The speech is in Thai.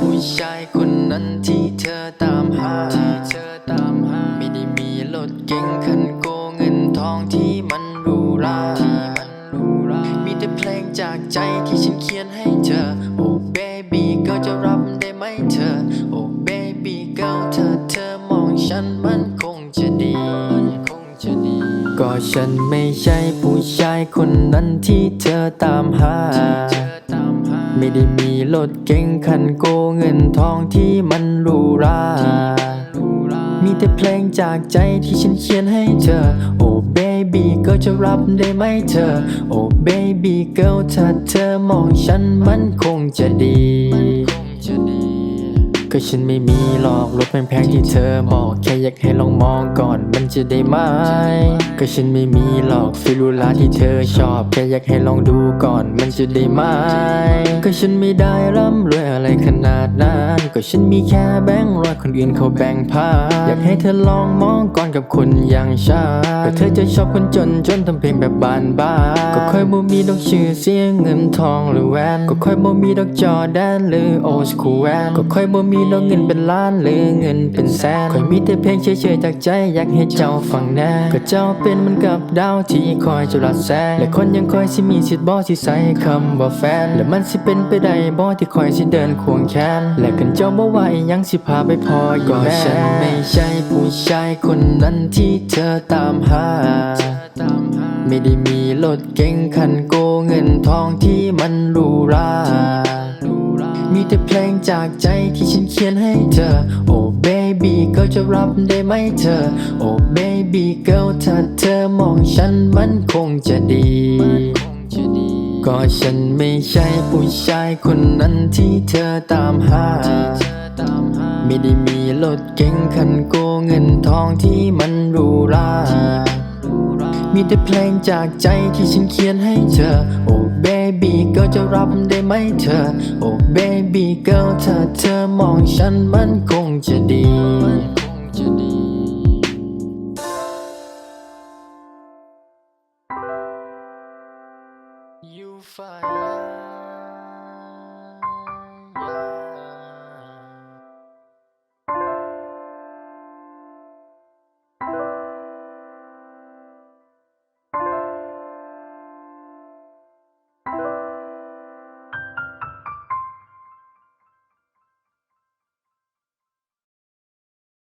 ผู้ชายคนนั้นที่เธอตามหาที่เธอตามหา ไม่ได้มีรถเก๋งคันโกเงินทองที่มันหรูหราที่มันหรูหรามีแต่เพลงจากใจที่ฉันเขียนให้เธอ โอ้ baby ก็จะรับได้ไหมเธอ โอ้ baby girl ถ้าเธอมองฉันมันคงจะดีคงจะดี ก็ฉันไม่ใช่ผู้ชายคนนั้นที่เธอตามหา ไม่ได้มีรถเก๋งคันโกเงินทองที่มันหรูหรามีแต่เพลงจากใจที่ฉันเขียนให้เธอ โอ้ baby ก็จะรับได้ไหมเธอ โอ้ baby girl ถ้าเธอมองฉันมันคงจะดี ก็ฉันไม่มีหรอกรถแพงๆที่เธอบอกแค่อยากให้ลองมองก่อนมันจะได้ไหม ก็ฉันไม่มีหรอกฟิลูลาที่เธอชอบแค่อยากให้ลองดูก่อนมันจะได้ไหม ก็ฉันไม่ได้ร่ำรวยอะไรขนาดนั้นก็ฉันมีแค่แบงค์ร้อยคนอื่นเขาแบ่งพาอยากให้เธอลองมองก่อนกับคนอย่างฉันก็เธอจะชอบคนจนจนทำเพลงแบบบานบ้านก็ค่อยบ่มีดอกชื่อเสียงเงินทองหรือแหวนก็ค่อยบ่มีดอกจอแดนหรือโอสคูแวนก็ค่อยบ่มีดอกเงินเป็นล้านหรือเงินเป็นแสนคอยมีแต่เพลงเฉยๆจากใจอยากให้เจ้าฟังแน่ก็เจ้าเป็นเหมันกับดาวที่คอยจะรัดแสงและคนยังคอยสิมีสิทธิ์บ่ที่ใส่คำว่าแฟน และมันสิเป็นไปได้บ่ที่คอยสิเดินควงแขนและกันเจ้าบ่ว่าอีหยังสิพาไปพออยู่แม่ฉันไม่ใช่ผู้ชายคนนั้นที่เธอตามหาไม่ได้มีรถเก๋งคันโกเงินทองที่มันหรูหรา แต่เพลงจากใจที่ฉันเขียนให้เธอ โอ้ baby ก็จะรับได้ไหมเธอ โอ้ baby girl ถ้าเธอมองฉันมันคงจะดี ก็ฉันไม่ใช่ผู้ชายคนนั้นที่เธอตามหา ไม่ได้มีรถเก๋งคันโกเงินทองที่มันหรูหรามีแต่เพลงจากใจที่ฉันเขียนให้เธอ โอ้ baby ก็จะรับได้ไหมเธอ โอ้ baby girl ถ้าเธอมองฉันมันคงจะดี You find